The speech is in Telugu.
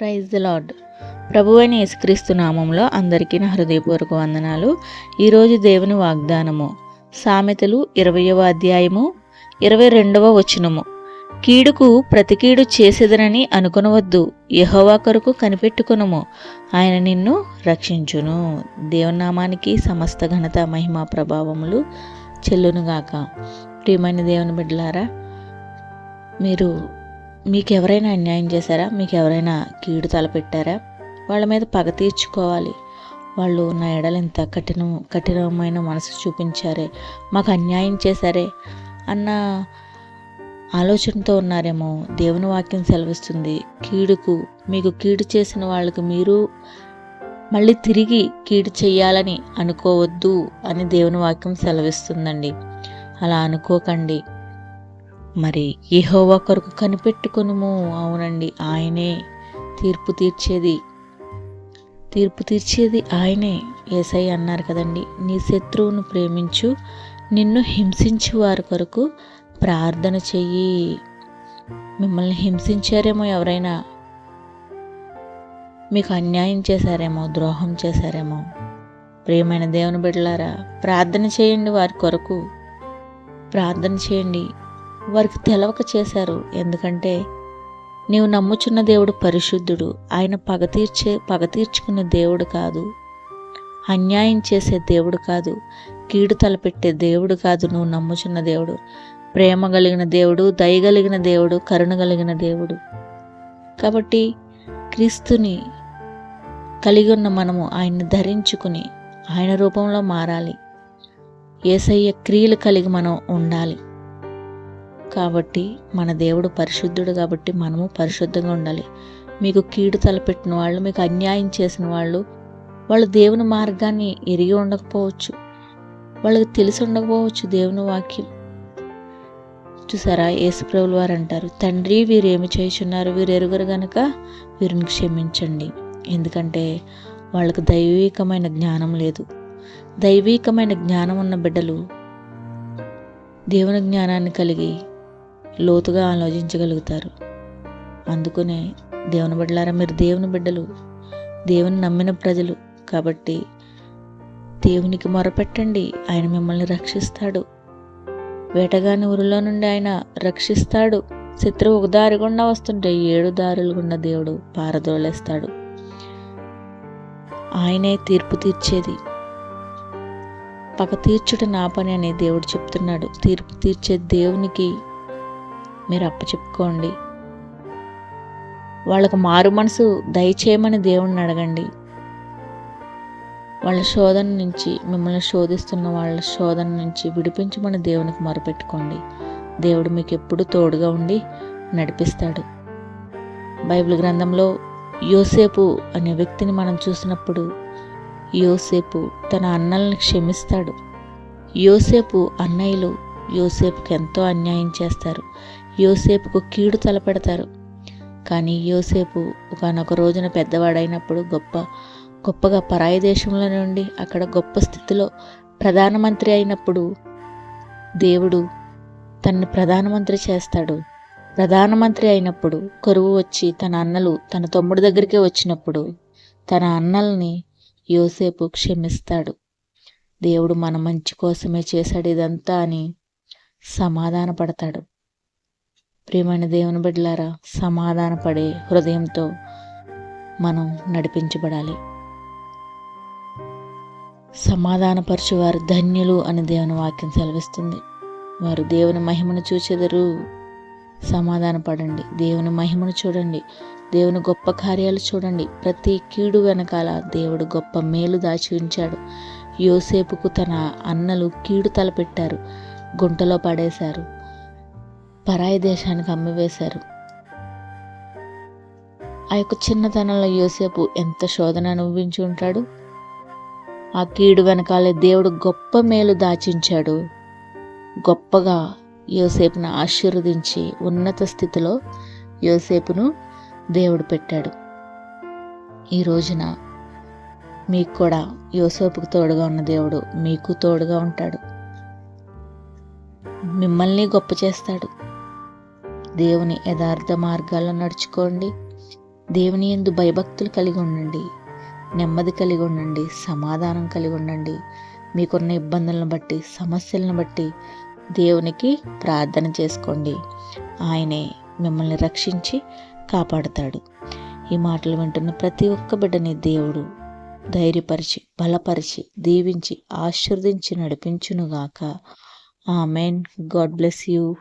Praise the lord. ప్రభువైన యేసుక్రీస్తు నామంలో అందరికీ నా హృదయపూర్వక వందనాలు. ఈరోజు దేవుని వాగ్దానము. సామెతలు ఇరవయవ అధ్యాయము ఇరవై రెండవ వచనము. కీడుకు ప్రతికీడు చేసేదనని అనుకొనవద్దు. యహోవా కొరకు కనిపెట్టుకునము. ఆయన నిన్ను రక్షించును. దేవుని నామానికి సమస్త ఘనత మహిమ ప్రభావములు చెల్లునుగాక. ప్రియమైన దేవుని బిడ్డలారా మీరు మీకు ఎవరైనా అన్యాయం చేశారా? మీకు ఎవరైనా కీడు తలపెట్టారా? వాళ్ళ మీద పగ తీర్చుకోవాలి. వాళ్ళు నా ఎడలు ఇంత కఠినం కఠినమైన మనసు చూపించారే. మాకు అన్యాయం చేశారే అన్న ఆలోచనతో ఉన్నారేమో. దేవుని వాక్యం సెలవిస్తుంది. కీడుకు మీకు కీడు చేసిన వాళ్ళకి మీరు మళ్ళీ తిరిగి కీడు చేయాలని అనుకోవద్దు అని దేవుని వాక్యం సెలవిస్తుందండి. అలా అనుకోకండి. మరి యెహోవా కొరకు కనిపెట్టుకునుము. అవునండి ఆయనే తీర్పు తీర్చేది. తీర్పు తీర్చేది ఆయనే. ఏసై అన్నారు కదండి నీ శత్రువును ప్రేమించు నిన్ను హింసించు వారి కొరకు ప్రార్థన చెయ్యి. మిమ్మల్ని హింసించారేమో ఎవరైనా? మీకు అన్యాయం చేశారేమో ద్రోహం చేశారేమో? ప్రియమైన దేవుని బిడ్డలారా ప్రార్థన చేయండి వారి కొరకు. ప్రార్థన చేయండి. వారికి తెలవక చేశారు. ఎందుకంటే నీవు నమ్ముచున్న దేవుడు పరిశుద్ధుడు. ఆయన పగ తీర్చే పగ తీర్చుకునే దేవుడు కాదు. అన్యాయం చేసే దేవుడు కాదు. కీడు తలపెట్టే దేవుడు కాదు నువ్వు నమ్ముచున్న దేవుడు. ప్రేమ కలిగిన దేవుడు దయగలిగిన దేవుడు కరుణ కలిగిన దేవుడు. కాబట్టి క్రీస్తుని కలిగి ఉన్న మనము ఆయన్ని ధరించుకుని ఆయన రూపంలో మారాలి. ఏసయ్య క్రియలు కలిగి మనం ఉండాలి. కాబట్టి మన దేవుడు పరిశుద్ధుడు కాబట్టి మనము పరిశుద్ధంగా ఉండాలి. మీకు కీడు తలపెట్టిన వాళ్ళు మీకు అన్యాయం చేసిన వాళ్ళు వాళ్ళు దేవుని మార్గాన్ని ఎరిగి ఉండకపోవచ్చు. వాళ్ళకి తెలిసి ఉండకపోవచ్చు దేవుని వాక్యం. చూసారా? యేసుప్రభులు వారు అంటారు తండ్రి వీరు ఏమి చేస్తున్నారు వీరు ఎరుగురు గనక వీరిని క్షమించండి. ఎందుకంటే వాళ్ళకు దైవికమైన జ్ఞానం లేదు. దైవికమైన జ్ఞానం ఉన్న బిడ్డలు దేవుని జ్ఞానాన్ని కలిగి లోతుగా ఆలోచించగలుగుతారు. అందుకనే దేవుని బిడ్డలారా మీరు దేవుని బిడ్డలు. దేవుని నమ్మిన ప్రజలు. కాబట్టి దేవునికి మొరపెట్టండి. ఆయన మిమ్మల్ని రక్షిస్తాడు. వేటగాని ఊరిలో నుండి ఆయన రక్షిస్తాడు. శత్రువు ఒక దారి గుండా వస్తుంటే ఏడు దారులు గుండా దేవుడు పారదోలేస్తాడు. ఆయనే తీర్పు తీర్చేది. పగ తీర్చుట నా పని అని దేవుడు చెప్తున్నాడు. తీర్పు తీర్చే దేవునికి మీరు అప్పచెప్పుకోండి. వాళ్ళకు మారు మనసు దయచేయమని దేవుణ్ణి అడగండి. వాళ్ళ శోధన నుంచి మిమ్మల్ని శోధిస్తున్న వాళ్ళ శోధన నుంచి విడిపించమని దేవునికి మొరపెట్టుకోండి. దేవుడు మీకు ఎప్పుడు తోడుగా ఉండి నడిపిస్తాడు. బైబిల్ గ్రంథంలో యోసేపు అనే వ్యక్తిని మనం చూసినప్పుడు యోసేపు తన అన్నల్ని క్షమిస్తాడు. యోసేపు అన్నయ్యలు యోసేపుకి ఎంతో అన్యాయం చేస్తారు. యోసేపుకు కీడు తలపెడతారు. కానీ యోసేపు ఒకనొక రోజున పెద్దవాడైనప్పుడు గొప్ప గొప్పగా పరాయి దేశంలో నుండి అక్కడ గొప్ప స్థితిలో ప్రధానమంత్రి అయినప్పుడు దేవుడు తన్ని ప్రధానమంత్రి చేస్తాడు. ప్రధానమంత్రి అయినప్పుడు కరువు వచ్చి తన అన్నలు తన తమ్ముడి దగ్గరికే వచ్చినప్పుడు తన అన్నల్ని యోసేపు క్షమిస్తాడు. దేవుడు మన మంచి కోసమే చేశాడు ఇదంతా అని సమాధానపడతాడు. ప్రియమైన దేవుని బిడ్డలారా సమాధానపడే హృదయంతో మనం నడిపించబడాలి. సమాధానపరచు వారు ధన్యులు అని దేవుని వాక్యం సెలవిస్తుంది. వారు దేవుని మహిమను చూచెదరు. సమాధానపడండి. దేవుని మహిమను చూడండి. దేవుని గొప్ప కార్యాలు చూడండి. ప్రతి కీడు వెనకాల దేవుడు గొప్ప మేలు దాచి ఉంచాడు. యోసేపుకు తన అన్నలు కీడు తలపెట్టారు. గుంటలో పడేశారు. పరాయి దేశానికి అమ్మివేశారు ఆ యొక్క చిన్నతనంలో యోసేపు ఎంత శోధన అనుభవించి ఉంటాడు? ఆ కీడు వెనకాలే దేవుడు గొప్ప మేలు దాచించాడు. గొప్పగా యోసేపును ఆశీర్వదించి ఉన్నత స్థితిలో యోసేపును దేవుడు పెట్టాడు. ఈ రోజున మీకు కూడా యోసేపుకు తోడుగా ఉన్న దేవుడు మీకు తోడుగా ఉంటాడు. మిమ్మల్ని గొప్ప చేస్తాడు. దేవుని యథార్థ మార్గాల్లో నడుచుకోండి. దేవుని ఎందు భయభక్తులు కలిగి ఉండండి. నెమ్మది కలిగి ఉండండి. సమాధానం కలిగి ఉండండి. మీకున్న ఇబ్బందులను బట్టి సమస్యలను బట్టి దేవునికి ప్రార్థన చేసుకోండి. ఆయనే మిమ్మల్ని రక్షించి కాపాడుతాడు. ఈ మాటలు వింటున్న ప్రతి ఒక్క బిడ్డని దేవుడు ధైర్యపరిచి బలపరిచి దీవించి ఆశీర్వదించి నడిపించునుగాక. ఆమెన్. God bless you.